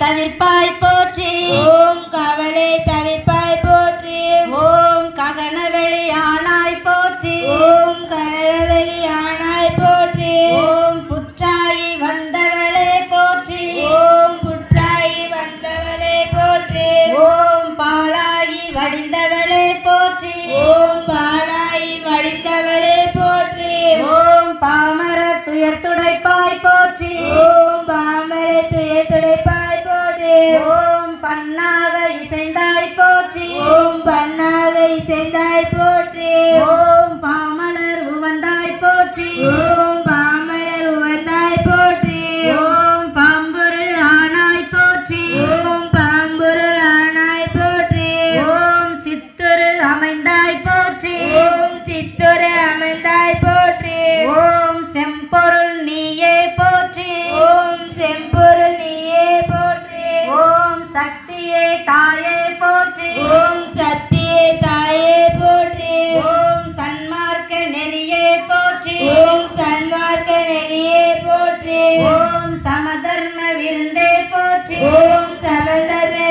தவிர்ப்பாய் போற்று பன்னாக இசைந்தாய் போற்றி. ஓம் பன்னாக இசைந்தாய் போற்றி. ஓம் பாமலர் உவந்தாய் போற்றி. ஓம் பாமலர் உவந்தாய் போற்றி. ஓம் பாம்புரு ஆனாய் போற்றி. ஓம் பாம்புரு ஆனாய் போற்றி. ஓம் சித்துரு அமைந்தாய் போற்றி. ஓம் சித்துரு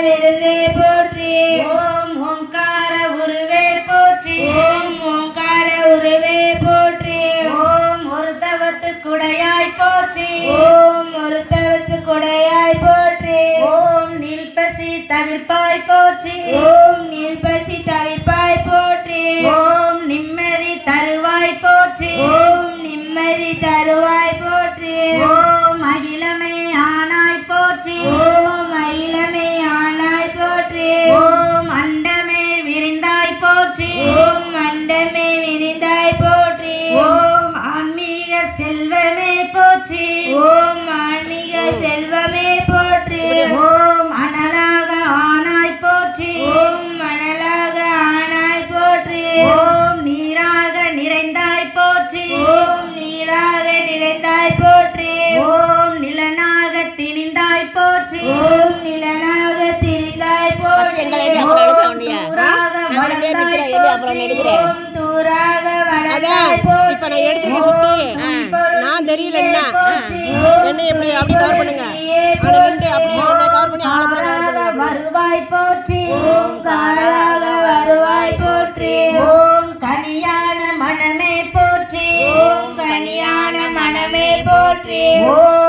விருந்தே போற்றி. ஓம் ஓங்கார உருவே போற்றி. ஓம் ஓங்கார உருவே போற்றி. ஓம் ஒரு தவத்து குடையாய் போற்றி. ஓம் ஒருத்தவத்து கொடையாய் போற்றி. ஓம் நீல்பசி தவிர்ப்பாய் போற்றி. ஓம் நீல்பசி தவிப்பாய் போற்றி. ஓம் மண்டமே விரிந்தாய் போற்றி. ஓம் ஆன்மீக செல்வமே போற்றி. ஓம் ஆன்மீக செல்வமே போற்றி. ஓம் எடுக்கிறேன். அதான் இப்ப நான் எடுத்துருக்கேன் சுத்தி நான் தெரியலன்னா என்ன. எப்படி அப்படி கவர் பண்ணுங்க. ஆனா நின்று அப்படி பண்ணுங்க. வருவாய் வருவாய் போற்றி. ஓம் கனியான மனமே போற்றி. ஓம் கனியான போற்றி. ஓம்